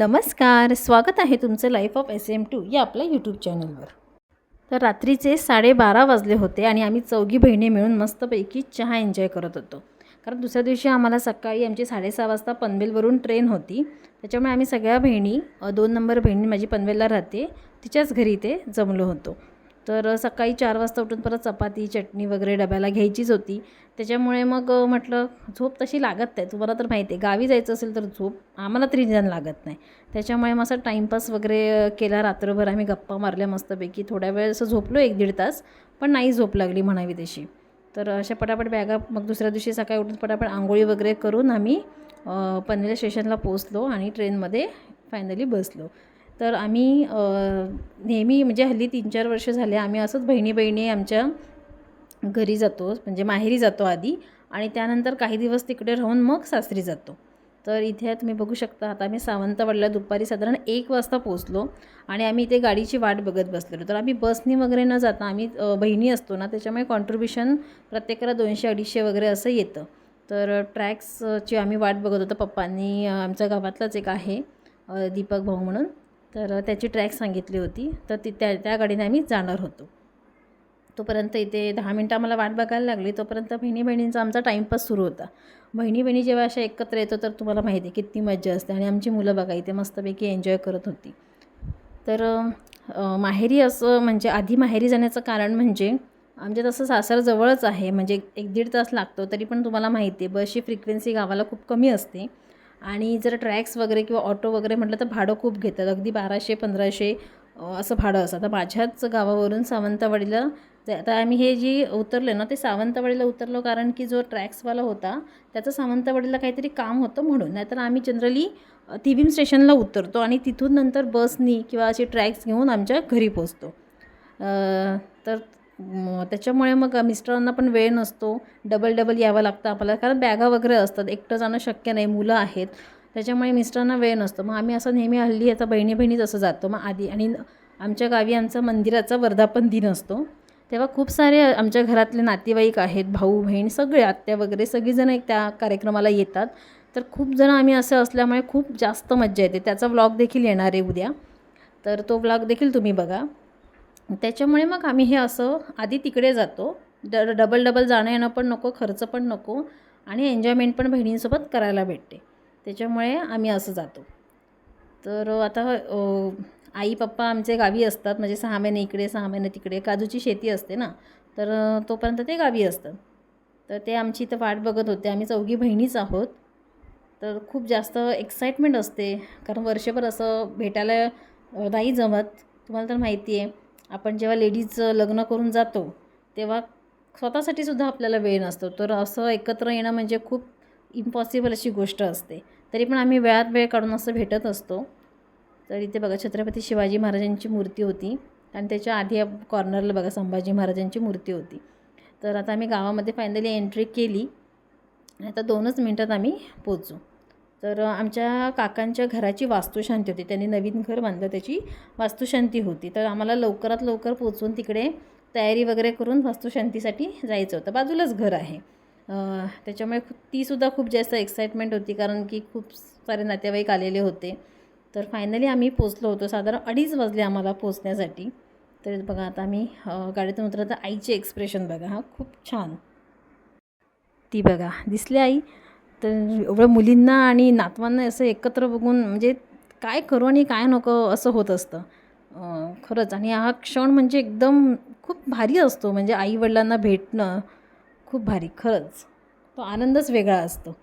नमस्कार स्वागत आहे तुमचं life of S M two या आपल्या यूट्यूब चॅनलवर तर रात्रीचे साडेबारा वाजले होते आणि आम्ही चौघी बहिणी मिळून मस्तपैकी चहा एन्जॉय करत होतो. कारण दुसऱ्या दिवशी आम्हाला सकाळी आमची साडेसहा वाजता पनवेलवरून ट्रेन होती. त्याच्यामुळे आम्ही सगळ्या बहिणी दोन नंबर बहिणी माझी पनवेलला राहते. तिच्याच घरी ते जमलो होतो. तर सकाळी चार वाजता उठून परत चपाती चटणी वगैरे डब्याला घ्यायचीच होती. त्याच्यामुळे मग म्हटलं झोप तशी लागत नाही. तुम्हाला तर माहिती आहे गावी जायचं असेल तर झोप आम्हाला तरी निदान लागत नाही. त्याच्यामुळे मग असं टाईमपास वगैरे केला. रात्रभर आम्ही गप्पा मारल्या मस्तपैकी. थोड्या वेळ असं झोपलो एक दीड तास पण नाही झोप लागली म्हणावी तशी. तर अशा पटापट बॅगा मग दुसऱ्या दिवशी सकाळी उठून पटापट आंघोळी वगैरे करून आम्ही पनवेल स्टेशनला पोचलो आणि ट्रेनमध्ये फायनली बसलो. तर आम्ही नेहमी म्हणजे हल्ली तीन चार वर्ष झाले आम्ही असंच बहिणी बहिणी आमच्या घरी जातो म्हणजे माहेरी जातो आधी आणि त्यानंतर काही दिवस तिकडे राहून मग सासरी जातो. तर इथे तुम्ही बघू शकता आता आम्ही सावंतवाडीला दुपारी साधारण एक वाजता पोचलो आणि आम्ही इथे गाडीची वाट बघत बसलेलो. तर आम्ही बसनी वगैरे न जाता आम्ही बहिणी असतो ना त्याच्यामुळे कॉन्ट्रीब्युशन प्रत्येकाला दोनशे अडीचशे वगैरे असं येतं. तर ट्रॅक्सची आम्ही वाट बघत होतो. पप्पांनी आमच्या गावातलाच एक आहे दीपक भाऊ म्हणून. तर त्याची ट्रॅक सांगितली होती. तर ती त्या त्या गाडीने आम्ही जाणार होतो. तोपर्यंत इथे दहा मिनटं आम्हाला वाट बघायला लागली. तोपर्यंत बहिणी बहिणींचा आमचा टाईमपास सुरू होता. बहिणी बहिणी जेव्हा अशा एकत्र येतो तर तुम्हाला माहिती आहे किती मज्जा असते आणि आमची मुलं बघा इथे मस्तपैकी एन्जॉय करत होती. तर माहेरी असं म्हणजे आधी माहेरी जाण्याचं कारण म्हणजे आमच्या तसं सासर जवळच आहे. म्हणजे एक दीड तास लागतो तरी पण तुम्हाला माहिती आहे बसची फ्रिक्वेन्सी गावाला खूप कमी असते. आणि जर ट्रॅक्स वगैरे किंवा ऑटो वगैरे म्हटलं तर भाडं खूप घेतात. अगदी बाराशे पंधराशे असं भाडं असं आता माझ्याच गावावरून सावंतवाडीला आता आम्ही हे जी उतरले ना ते सावंतवाडीला उतरलो कारण की जो ट्रॅक्सवाला होता त्याचं सावंतवाडीला काहीतरी काम होतं म्हणून. नाहीतर आम्ही जनरली तिबीम स्टेशनला उतरतो आणि तिथून नंतर बसनी किंवा असे ट्रॅक्स घेऊन आमच्या घरी पोचतो. तर त्याच्यामुळे मग मिस्टरांना पण वेळ नसतो. डबल डबल यावं लागतं आपल्याला. कारण बॅगा वगैरे असतात. एकटं जाणं शक्य नाही. मुलं आहेत. त्याच्यामुळे मिस्टरांना वेळ नसतो. मग आम्ही असं नेहमी हल्ली आता बहिणी बहिणीच असं जातो. मग आधी आणि आमच्या गावी आमचा मंदिराचा वर्धापन दिन असतो. तेव्हा खूप सारे आमच्या घरातले नातेवाईक आहेत. भाऊ बहीण सगळे आत्या वगैरे सगळीजणं एक त्या कार्यक्रमाला येतात. तर खूप जणं आम्ही असं असल्यामुळे खूप जास्त मज्जा येते. त्याचा व्लॉग देखील येणार आहे उद्या. तर तो व्लॉग देखील तुम्ही बघा. त्याच्यामुळे मग आम्ही हे असं आधी तिकडे जातो. ड डबल डबल जाणं येणं पण नको खर्च पण नको आणि एन्जॉयमेंट पण बहिणींसोबत करायला भेटते. त्याच्यामुळे आम्ही असं जातो. तर आता आई पप्पा आमचे गावी असतात. म्हणजे सहा महिने इकडे सहा महिने तिकडे. काजूची शेती असते ना तर तोपर्यंत ते गावी असतात. तर ते आमची इथं वाट बघत होते. आम्ही चौघी बहिणीच आहोत. तर खूप जास्त एक्साइटमेंट असते. कारण वर्षभर असं भेटायला नाही जमत. तुम्हाला तर माहिती आहे. आपण जेव्हा लेडीज लग्न करून जातो तेव्हा स्वतःसाठी सुद्धा आपल्याला वेळ नसतो. तर असं एकत्र येणं म्हणजे खूप इम्पॉसिबल अशी गोष्ट असते. तरी पण आम्ही वेळात वेळ काढून असं भेटत असतो. तर इथे बघा छत्रपती शिवाजी महाराजांची मूर्ती होती आणि त्याच्या आधी कॉर्नरला बघा संभाजी महाराजांची मूर्ती होती. तर आता आम्ही गावामध्ये फायनली एंट्री केली. आणि आता दोनच मिनटात आम्ही पोचू तर आमच्या काकांच्या घराची वास्तुशांती होती. त्यांनी नवीन घर बांधलं त्याची वास्तुशांती होती. तर आम्हाला लवकरात लवकर पोचून तिकडे तयारी वगैरे करून वास्तुशांतीसाठी जायचं होतं. बाजूलाच घर आहे. त्याच्यामुळे खूप तीसुद्धा खूप जास्त एक्साइटमेंट होती कारण की खूप सारे नातेवाईक आलेले होते. तर फायनली आम्ही पोचलो होतो. साधारण अडीच वाजले आम्हाला पोचण्यासाठी. तर बघा आता आम्ही गाडीतून उतरत आईचे एक्सप्रेशन बघा हा खूप छान. ती बघा दिसली आई? तर एवढं मुलींना आणि नातवांना असं एकत्र बघून म्हणजे काय करू आणि काय नको असं होत असतं. खरंच. आणि हा क्षण म्हणजे एकदम खूप भारी असतो. म्हणजे आईवडिलांना भेटणं खूप भारी. खरंच. तो आनंदच वेगळा असतो.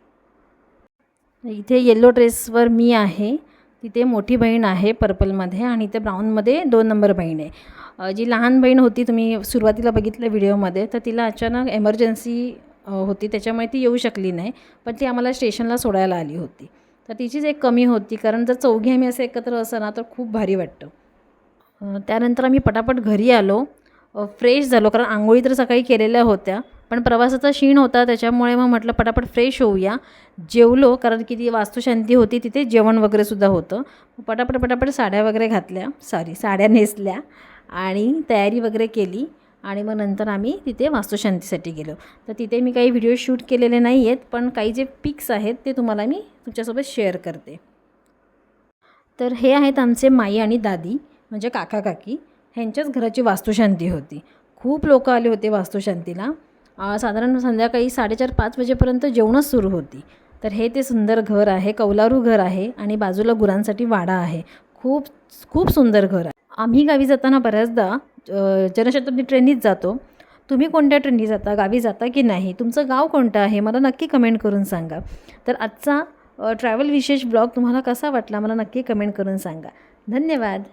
इथे येल्लो ड्रेसवर मी आहे. तिथे मोठी बहीण आहे पर्पलमध्ये आणि इथे ब्राऊनमध्ये दोन नंबर बहीण आहे. जी लहान बहीण होती तुम्ही सुरुवातीला बघितलं व्हिडिओमध्ये तर तिला अचानक एमर्जन्सी होती. त्याच्यामुळे ती येऊ शकली नाही. पण ती आम्हाला स्टेशनला सोडायला आली होती. तर तिचीच एक कमी होती. कारण जर चौघी आम्ही असं एकत्र असं ना तर खूप भारी वाटतं. त्यानंतर आम्ही पटापट घरी आलो. फ्रेश झालो. कारण आंघोळी तर सकाळी केलेल्या होत्या. पण प्रवासाचा क्षीण होता. त्याच्यामुळे मग म्हटलं पटापट फ्रेश होऊया. जेवलो. कारण की ती वास्तुशांती होती. तिथे जेवण वगैरेसुद्धा होतं. पटापट पटापट साड्या वगैरे घातल्या. सॉरी साड्या नेसल्या. आणि तयारी वगैरे केली. आणि मग नंतर आम्ही तिथे वास्तुशांतीसाठी गेलो. तर तिथे मी काही व्हिडिओ शूट केलेले नाही आहेत पण काही जे पिक्स आहेत ते तुम्हाला मी तुमच्यासोबत शेअर करते. तर हे आहेत आमचे माई आणि दादी म्हणजे काका काकी. ह्यांच्याच घराची वास्तुशांती होती. खूप लोक आले होते वास्तुशांतीला. साधारण संध्याकाळी साडेचार पाच वाजेपर्यंत जेवणच सुरू होती. तर हे ते सुंदर घर आहे कौलारू घर आहे आणि बाजूला गुरांसाठी वाडा आहे. खूप खूप सुंदर घर आहे. आम्ही गावी जाताना बऱ्याचदा जनशताब्दी ट्रेननीच जातो. तुम्ही कोणत्या ट्रेननी जाता गावी जाता की नाही? तुमचं गाव कोणतं आहे? मला नक्की कमेंट करून सांगा. तर आजचा ट्रॅव्हल विशेष ब्लॉग तुम्हाला कसा वाटला? मला नक्की कमेंट करून सांगा. धन्यवाद.